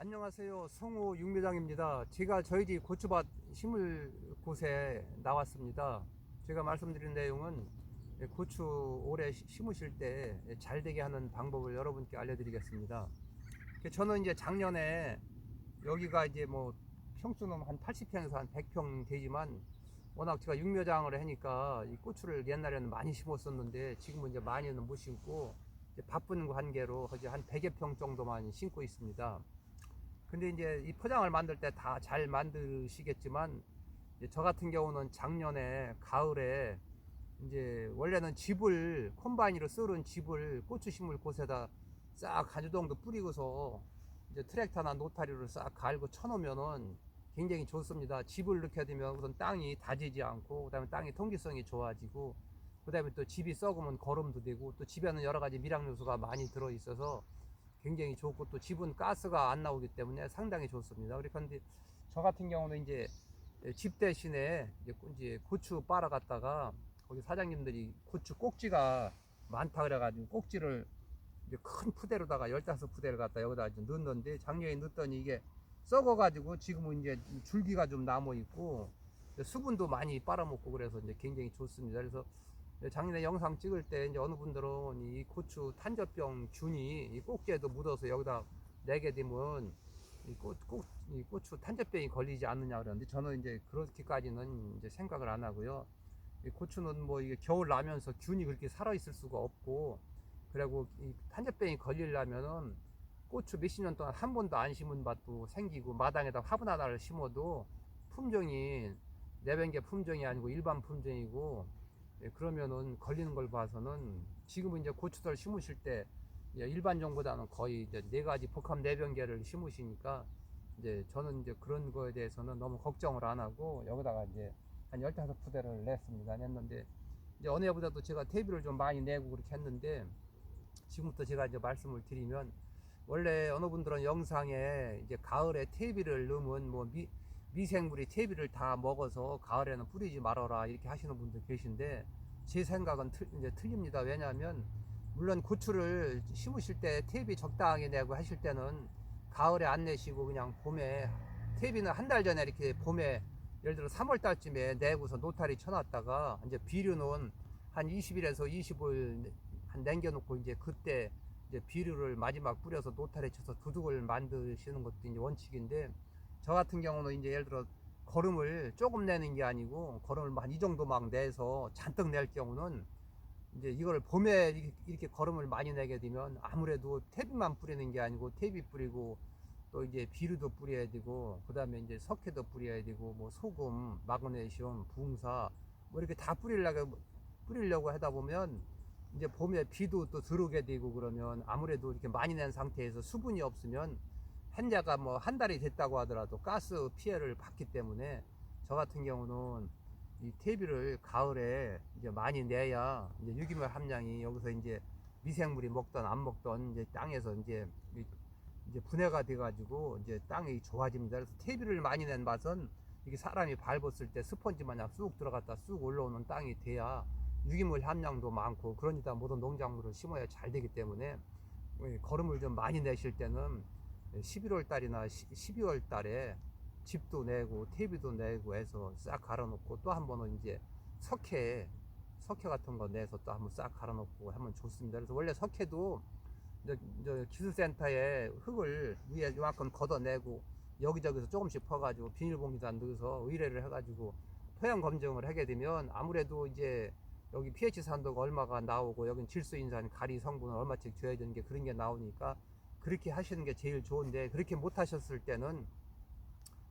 안녕하세요. 성우 육매장입니다. 제가 저희 집 고추밭 심을 곳에 나왔습니다. 제가 말씀드린 내용은 고추 시- 심으실 때 잘 되게 하는 방법을 여러분께 알려드리겠습니다. 저는 이제 작년에 여기가 이제 뭐 평수는 한 80평에서 한 100평 되지만 워낙 제가 육묘장을 하니까 이 고추를 옛날에는 많이 심었었는데 지금은 이제 많이는 못 심고 바쁜 관계로 한 100여 평 정도만 심고 있습니다. 근데 이제 이 포장을 만들 때 다 잘 만드시겠지만 저 같은 경우는 작년에 가을에 이제 원래는 집을 콤바인으로 썰은 집을 고추 심을 곳에다 싹 가주 정도 뿌리고서 이제 트랙터나 노타리로 싹 갈고 쳐놓으면은 굉장히 좋습니다. 집을 넣게 되면 우선 땅이 다지지 않고 그다음에 땅의 통기성이 좋아지고 그다음에 또 집이 썩으면 거름도 되고 또 집에는 여러 가지 미량 요소가 많이 들어 있어서 굉장히 좋고 또 집은 가스가 안 나오기 때문에 상당히 좋습니다. 그런데 저 같은 경우는 이제 집 대신에 이제 고추 빨아갔다가 거기 사장님들이 고추 꼭지가 많다 그래가지고 꼭지를 큰 푸대로다가 15푸대를 갖다 여기다 이제 넣었는데 작년에 넣었더니 이게 썩어가지고 지금은 이제 줄기가 좀 남아 있고 수분도 많이 빨아먹고 그래서 이제 굉장히 좋습니다. 그래서 작년에 영상 찍을 때 이제 어느 분들은 이 고추 탄저병 균이 이 꼭지에도 묻어서 여기다 내게 되면 이, 꽃, 꽃, 이 고추 탄저병이 걸리지 않느냐 그러는데 저는 이제 그렇게까지는 이제 생각을 안 하고요. 이 고추는 뭐 이게 겨울 나면서 균이 그렇게 살아 있을 수가 없고 그리고 이 탄저병이 걸리려면은 고추 몇십 년 동안 한 번도 안 심은 밭도 생기고 마당에다 화분 하나를 심어도 품종이 내변계 품종이 아니고 일반 품종이고 예, 그러면은 걸리는 걸 봐서는 지금은 이제 고추들 심으실 때 예, 일반 종보다는 거의 이제 네 가지 복합 내변계를 심으시니까 이제 저는 이제 그런 거에 대해서는 너무 걱정을 안 하고 여기다가 이제 한 15푸대를 냈습니다. 냈는데 이제 어느 해보다도 제가 퇴비를 좀 많이 내고 그렇게 했는데 지금부터 제가 이제 말씀을 드리면 원래 어느 분들은 영상에 이제 가을에 퇴비를 넣으면 뭐 미, 미생물이 퇴비를 다 먹어서 가을에는 뿌리지 말아라 이렇게 하시는 분들 계신데 제 생각은 틀, 이제 틀립니다. 왜냐하면 물론 고추를 심으실 때 퇴비 적당하게 내고 하실 때는 가을에 안 내시고 그냥 봄에 퇴비는 한 달 전에 이렇게 봄에 예를 들어 3월 달쯤에 내고서 노타리 쳐놨다가 이제 비료는 한 20일에서 25일 한 남겨놓고 이제 그때 이제 비료를 마지막 뿌려서 노타리 쳐서 두둑을 만드시는 것도 이제 원칙인데 저 같은 경우는 이제 예를 들어 거름을 조금 내는 게 아니고 거름을 한 이 정도 막 내서 잔뜩 낼 경우는 이제 이걸 봄에 이렇게, 거름을 많이 내게 되면 아무래도 퇴비만 뿌리는 게 아니고 퇴비 뿌리고 또 이제 비료도 뿌려야 되고 그다음에 이제 석회도 뿌려야 되고 뭐 소금, 마그네슘, 붕사 뭐 이렇게 다 뿌리려고 뿌리려고 하다 보면 이제 봄에 비도 또 들어오게 되고 그러면 아무래도 이렇게 많이 낸 상태에서 수분이 없으면 한자가 뭐 한 달이 됐다고 하더라도 가스 피해를 받기 때문에 저 같은 경우는 이 퇴비를 가을에 이제 많이 내야 이제 유기물 함량이 여기서 이제 미생물이 먹던 안 먹던 이제 땅에서 이제 이- 이제 분해가 돼가지고 이제 땅이 좋아집니다. 그래서 퇴비를 많이 낸 밭은 이게 사람이 밟았을 때 스펀지 마냥 쑥 들어갔다 쑥 올라오는 땅이 돼야 유기물 함량도 많고 그러니까 모든 농작물을 심어야 잘 되기 때문에 이 거름을 좀 많이 내실 때는 11월 달이나 12월 달에 집도 내고 퇴비도 내고 해서 싹 갈아놓고 또 한 번은 이제 석회 석회 같은 거 내서 또 한번 싹 갈아놓고 하면 좋습니다. 그래서 원래 석회도 기술센터에 흙을 위에 이만큼 걷어내고 여기저기서 조금씩 퍼가지고 비닐봉지다 넣어서 의뢰를 해가지고 토양 검증을 하게 되면 아무래도 이제 여기 pH 산도가 얼마가 나오고 여긴 질소 인산 가리 성분을 얼마씩 줘야 되는 게 그런 게 나오니까 그렇게 하시는 게 제일 좋은데 그렇게 못 하셨을 때는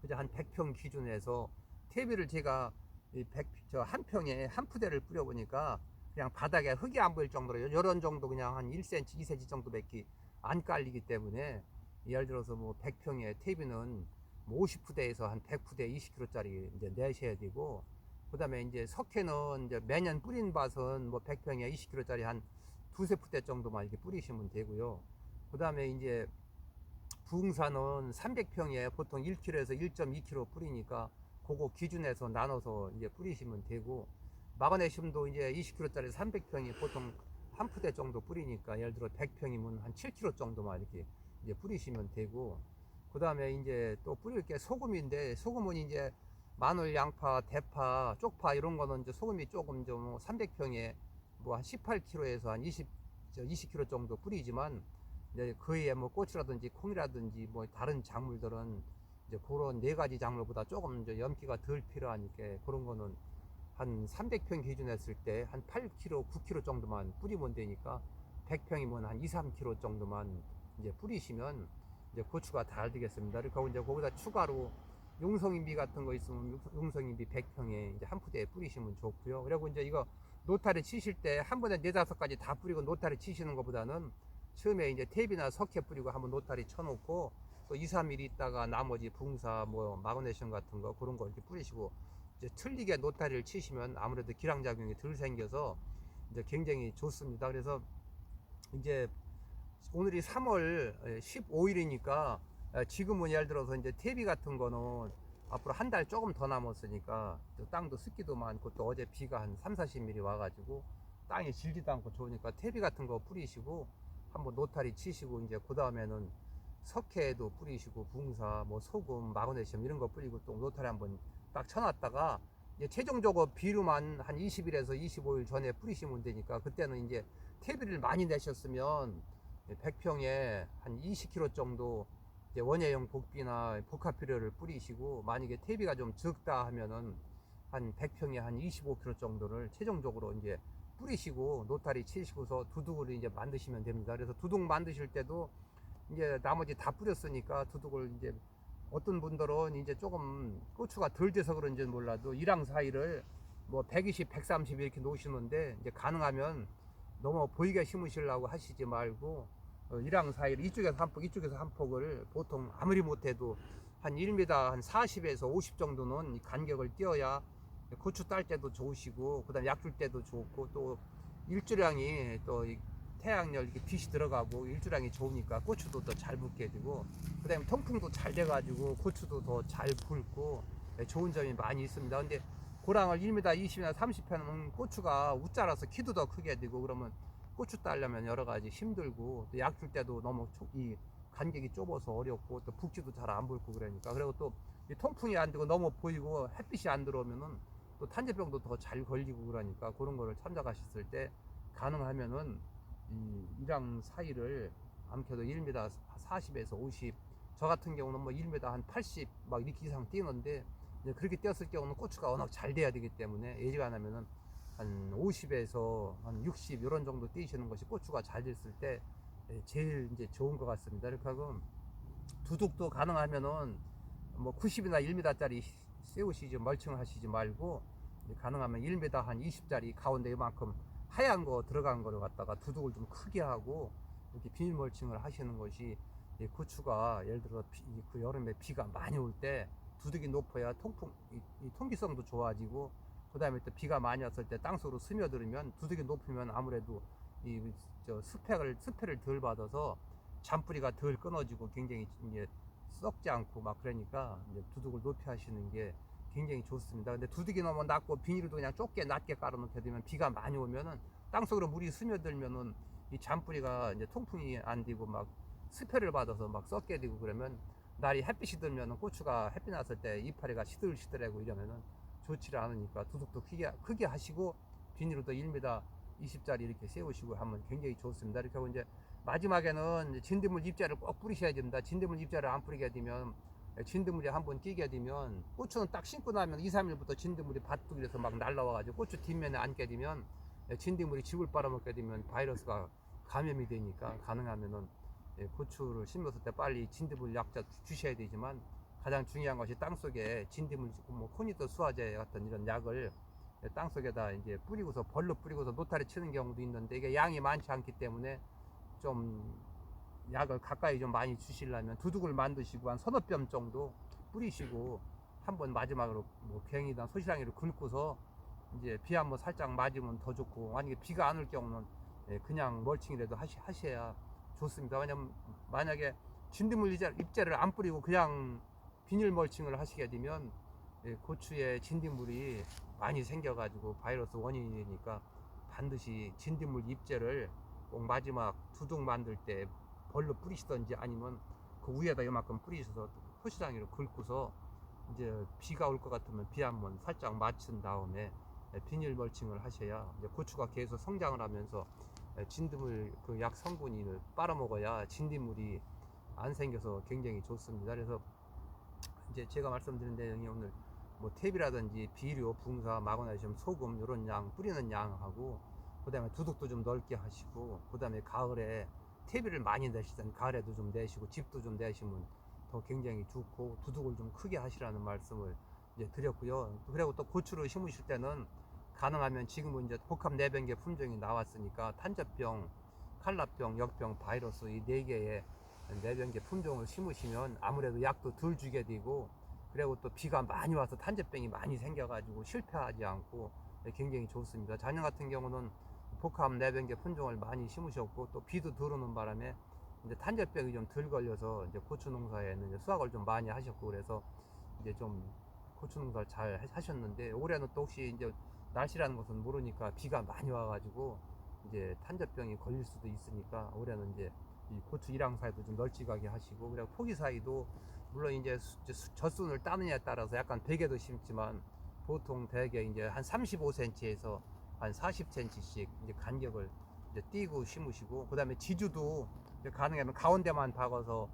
그저 한 100평 기준에서 퇴비를 제가 이 100, 저한 평에 한 푸대를 뿌려보니까 그냥 바닥에 흙이 안 보일 정도로 이런 정도 그냥 한 1cm, 2cm 정도밖에 안 깔리기 때문에 예를 들어서 뭐 100평에 퇴비는 뭐 50푸대에서 한 100푸대 20kg짜리 이제 내셔야 되고 그다음에 이제 석회는 이제 매년 뿌린 밭은 뭐 100평에 20kg짜리 한 두세 푸대 정도만 이렇게 뿌리시면 되고요. 그 다음에 이제 부흥사는 300평에 보통 1kg에서 1.2kg 뿌리니까 그거 기준에서 나눠서 이제 뿌리시면 되고 마그네슘도 이제 20kg짜리 300평이 보통 한 푸대 정도 뿌리니까 예를 들어 100평이면 한 7kg 정도만 이렇게 이제 뿌리시면 되고 그 다음에 이제 또 뿌릴 게 소금인데 소금은 이제 마늘, 양파, 대파, 쪽파 이런 거는 이제 소금이 조금 좀 300평에 뭐 한 18kg에서 한 20, 20kg 정도 뿌리지만 이제 그에 뭐 고추라든지 콩이라든지 뭐 다른 작물들은 이제 그런 네 가지 작물보다 조금 이제 염기가 덜 필요하니까 그런 거는 한 300평 기준 했을 때 한 8kg, 9kg 정도만 뿌리면 되니까 100평이면 한 2, 3kg 정도만 이제 뿌리시면 이제 고추가 잘 되겠습니다. 그리고 이제 거기다 추가로 용성인비 같은 거 있으면 용- 용성인비 100평에 이제 한 푸대에 뿌리시면 좋고요. 그리고 이제 이거 노타리 치실 때 한 번에 네 다섯 가지 다 뿌리고 노타리 치시는 것보다는 처음에 이제 탭이나 석회 뿌리고 한번 노타리 쳐놓고 또 2, 3일 있다가 나머지 붕사 뭐 마그네슘 같은 거 그런 거 이렇게 뿌리시고 이제 틀리게 노타리를 치시면 아무래도 기량작용이 덜 생겨서 이제 굉장히 좋습니다. 그래서 이제 오늘이 3월 15일이니까 지금은 예를 들어서 이제 퇴비 같은 거는 앞으로 한 달 조금 더 남았으니까 또 땅도 습기도 많고 또 어제 비가 한 3, 40mm 와가지고 땅이 질지도 않고 좋으니까 퇴비 같은 거 뿌리시고 한번 노타리 치시고 이제 그 다음에는 석회도 뿌리시고 붕사 뭐 소금 마그네슘 이런 거 뿌리고 또 노타리 한번 딱 쳐놨다가 이제 최종적으로 비료만 한 20일에서 25일 전에 뿌리시면 되니까 그때는 이제 퇴비를 많이 내셨으면 100평에 한 20kg 정도 이제 원예용 복비나 복합비료를 뿌리시고 만약에 퇴비가 좀 적다 하면은 한 100평에 한 25kg 정도를 최종적으로 이제 뿌리시고 노타리 치시고서 두둑을 이제 만드시면 됩니다. 그래서 두둑 만드실 때도 이제 나머지 다 뿌렸으니까 두둑을 이제 어떤 분들은 이제 조금 고추가 덜 돼서 그런지는 몰라도 이랑 사이를 뭐 120, 130 이렇게 놓으시는데 이제 가능하면 너무 보이게 심으시려고 하시지 말고 어, 이랑 사이를 이쪽에서 한 폭, 이쪽에서 한 폭을 보통 아무리 못해도 한 1m 한 40에서 50 정도는 이 간격을 띄어야 고추 딸 때도 좋으시고 그다음 약 줄 때도 좋고 또 일주량이 또이 태양열 이렇게 빛이 들어가고 일주량이 좋으니까 고추도 더 잘 붙게 되고 그다음에 통풍도 잘 돼가지고 고추도 더 잘 붉고 네, 좋은 점이 많이 있습니다. 근데 고랑을 1m 20이나 30편은 고추가 우짜라서 키도 더 크게 되고 그러면 고추 따려면 여러 가지 힘들고 약줄 때도 너무 초- 이 간격이 좁아서 어렵고 또 북지도 잘안 불고 그러니까 그리고 또이 통풍이 안 되고 너무 보이고 햇빛이 안 들어오면은 또 탄저병도 더 잘 걸리고 그러니까 그런 거를 참작하셨을 때 가능하면은 이 이랑 사이를 암켜도 1m 40에서 50. 저 같은 경우는 뭐 1m 한 80 막 이렇게 이상 뛰는데 그렇게 뛰었을 경우는 고추가 워낙 잘 돼야 되기 때문에 예지가나면은 한 50에서 한 60 이런 정도 뛰시는 것이 고추가 잘 됐을 때 예, 제일 이제 좋은 것 같습니다. 이렇게 하고 두둑도 가능하면은 뭐 90이나 1m짜리 세우시지 멀칭하시지 말고 이제 가능하면 1m 한 20짜리 가운데 이만큼 하얀 거 들어간 거를 갖다가 두둑을 좀 크게 하고 이렇게 비닐 멀칭을 하시는 것이 이 고추가 예를 들어 비- 이그 여름에 비가 많이 올 때 두둑이 높아야 통풍 이, 이 통기성도 좋아지고 그 다음에 또 비가 많이 왔을 때 땅속으로 스며들으면 두둑이 높으면 아무래도 이 저 스펙을 스펙을 덜 받아서 잔뿌리가 덜 끊어지고 굉장히 이제 썩지 않고 막 그러니까 이제 두둑을 높이 하시는 게 굉장히 좋습니다. 근데 두둑이 너무 낮고 비닐도 그냥 좁게 낮게 깔아놓게 되면 비가 많이 오면은 땅속으로 물이 스며들면은 이 잔뿌리가 이제 통풍이 안 되고 막 스페를 받아서 막 썩게 되고 그러면 날이 햇빛이 들면은 고추가 햇빛 났을 때 이파리가 시들시들하고 이러면은 좋지를 않으니까 두둑도 크게 크게 하시고 비닐도 1m 20짜리 이렇게 세우시고 하면 굉장히 좋습니다. 이렇게 하고 이제 마지막에는 진드물 입자를 꼭 뿌리셔야 됩니다. 진드물 입자를 안 뿌리게 되면 진드물이 한번 끼게 되면 고추는 딱 심고 나면 2, 3일부터 진드물이 바둑이라서 막 날라와가지고 고추 뒷면에 앉게 되면 진드물이 집을 빨아먹게 되면 바이러스가 감염이 되니까 가능하면은 예, 고추를 심었을 때 빨리 진드물 약자 주- 주셔야 되지만 가장 중요한 것이 땅 속에 진드물, 뭐 코니터 수화제 같은 이런 약을 땅 속에다 이제 뿌리고서 벌로 뿌리고서 노타리 치는 경우도 있는데 이게 양이 많지 않기 때문에 좀 약을 가까이 좀 많이 주시려면 두둑을 만드시고 한 서너 뼘 정도 뿌리시고 한번 마지막으로 뭐 괭이나 소시랑이로 긁고서 이제 비 한번 살짝 맞으면 더 좋고 만약에 비가 안 올 경우는 예, 그냥 멀칭이라도 하시, 하셔야 좋습니다. 왜냐면 만약에 진드물 입자- 입자를 안 뿌리고 그냥 비닐 멀칭을 하시게 되면 예, 고추에 진딧물이 많이 생겨가지고 바이러스 원인이 되니까 반드시 진딧물 입제를 꼭 마지막 두둑 만들 때 벌로 뿌리시던지 아니면 그 위에다 이만큼 뿌리셔서 포시장이로 긁고서 이제 비가 올 것 같으면 비 한번 살짝 맞춘 다음에 예, 비닐 멀칭을 하셔야 이제 고추가 계속 성장을 하면서 예, 진드물 그 약 성분이 빨아먹어야 진딧물이 안 생겨서 굉장히 좋습니다. 그래서 이제 제가 말씀드린 내용이 오늘 뭐 탭이라든지 비료, 붕사, 마그네슘, 소금 이런 양 뿌리는 양하고 그 다음에 두둑도 좀 넓게 하시고 그 다음에 가을에 퇴비를 많이 내시던 가을에도 좀 내시고 집도 좀 내시면 더 굉장히 좋고 두둑을 좀 크게 하시라는 말씀을 이제 드렸고요. 그리고 또 고추를 심으실 때는 가능하면 지금은 이제 복합 내병계 품종이 나왔으니까 탄저병, 칼라병, 역병, 바이러스 이 네 개의 내병계 품종을 심으시면 아무래도 약도 덜 주게 되고 그리고 또 비가 많이 와서 탄저병이 많이 생겨가지고 실패하지 않고 굉장히 좋습니다. 작년 같은 경우는 복합 내병계 품종을 많이 심으셨고 또 비도 들어오는 바람에 이제 탄저병이 좀 덜 걸려서 이제 고추 농사에는 이제 수확을 좀 많이 하셨고 그래서 이제 좀 고추 농사를 잘 하- 하셨는데 올해는 또 혹시 이제 날씨라는 것은 모르니까 비가 많이 와가지고 이제 탄저병이 걸릴 수도 있으니까 올해는 이제 이 고추 일항 사이도 좀 널찍하게 하시고 그리고 포기 사이도 물론 이제 수- 젖순을 따느냐에 따라서 약간 베개도 심지만 보통 대개 이제 한 35cm에서 한 40cm씩 이제 간격을 이제 띄고 심으시고 그 다음에 지주도 이제 가능하면 가운데만 박아서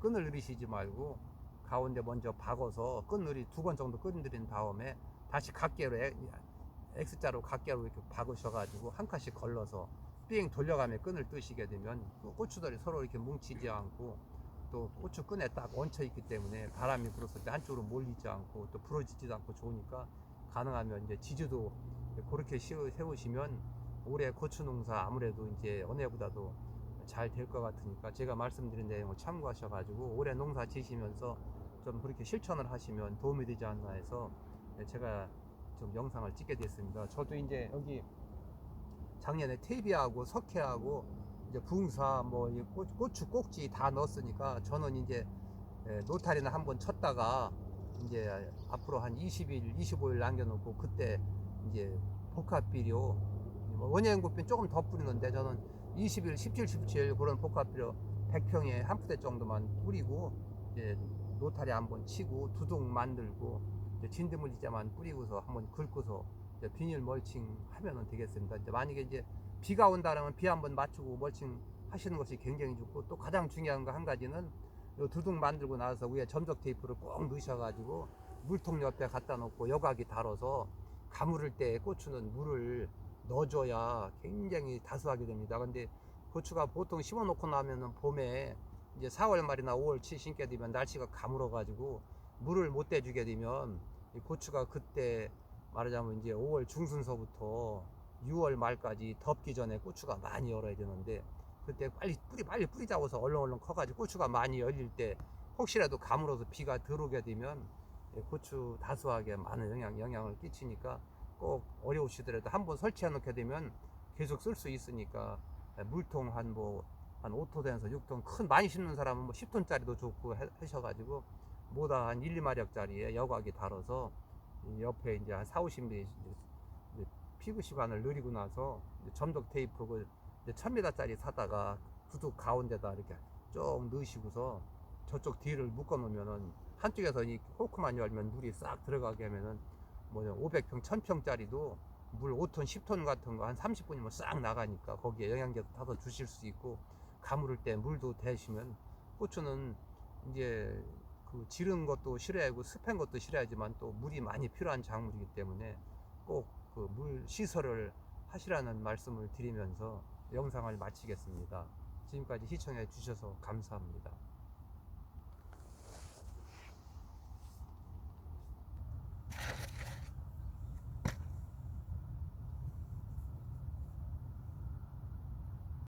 끈을 늘리시지 말고 가운데 먼저 박아서 끈늘이 두 번 정도 끈들인 다음에 다시 각개로 에- X자로 각개로 이렇게 박으셔가지고 한 칸씩 걸러서 삥 돌려가며 끈을 뜨시게 되면 그 고추들이 서로 이렇게 뭉치지 않고 또 고추 끈에 딱 얹혀 있기 때문에 바람이 불었을 때 한쪽으로 몰리지 않고 또 부러지지도 않고 좋으니까 가능하면 이제 지주도 그렇게 씌우- 세우시면 올해 고추 농사 아무래도 이제 언해보다도 잘 될 것 같으니까 제가 말씀드린 내용을 참고하셔가지고 올해 농사 지시면서 좀 그렇게 실천을 하시면 도움이 되지 않나 해서 제가 좀 영상을 찍게 됐습니다. 저도 이제 여기 작년에 퇴비하고 석회하고 이제 붕사 고- 고추 꼭지 다 넣었으니까 저는 이제 예, 노탈이나 한번 쳤다가 이제 앞으로 한 20일, 25일 남겨놓고 그때 이제 복합 비료 뭐 원예연구빈 조금 더 뿌리는데 저는 20일, 17, 17 그런 복합 비료 100평에 한 푸대 정도만 뿌리고 이제 노탈이 한번 치고 두둑 만들고 이제 진드물 이자만 뿌리고서 한번 긁고서 비닐 멀칭 하면은 되겠습니다. 이제 만약에 이제 비가 온다면 비 한번 맞추고 멀칭 하시는 것이 굉장히 좋고 또 가장 중요한 거 한 가지는 요 두둑 만들고 나서 위에 점적 테이프를 꼭 넣으셔가지고 물통 옆에 갖다 놓고 여각이 달아서 가물을 때 고추는 물을 넣어줘야 굉장히 다수하게 됩니다. 근데 고추가 보통 심어 놓고 나면은 봄에 이제 4월 말이나 5월 치 심게 되면 날씨가 가물어가지고 물을 못 대주게 되면 이 고추가 그때 말하자면 이제 5월 중순서부터 6월 말까지 덥기 전에 고추가 많이 열어야 되는데 그때 빨리 뿌리 빨리 뿌리 잡아서 얼른 커가지고 고추가 많이 열릴 때 혹시라도 가물어서 비가 들어오게 되면 예, 고추 다수하게 많은 영향 영향을 끼치니까 꼭 어려우시더라도 한번 설치해 놓게 되면 계속 쓸 수 있으니까 예, 물통 한 뭐 한 5톤에서 6톤 큰 많이 심는 사람은 뭐 10톤짜리도 좋고 해- 하셔가지고 뭐다 한 1, 2마력짜리에 여각이 달아서 이 옆에 이제 한 4, 50mm 피부 시간을 느리고 나서 점적 테이프 그 이제 1000m짜리 사다가 구두 가운데다 이렇게 쭉 넣으시고서 저쪽 뒤를 묶어 놓으면은 한쪽에서 이 호크만 열면 물이 싹 들어가게 하면은 뭐 500평, 1000평짜리도 물 5톤, 10톤 같은 거 한 30분이면 싹 나가니까 거기에 영양제도 타서 주실 수 있고 가물을 때 물도 대시면 고추는 이제 그 지른 것도 싫어하고 습한 것도 싫어하지만 또 물이 많이 필요한 작물이기 때문에 꼭 그 물 시설을 하시라는 말씀을 드리면서 영상을 마치겠습니다. 지금까지 시청해 주셔서 감사합니다.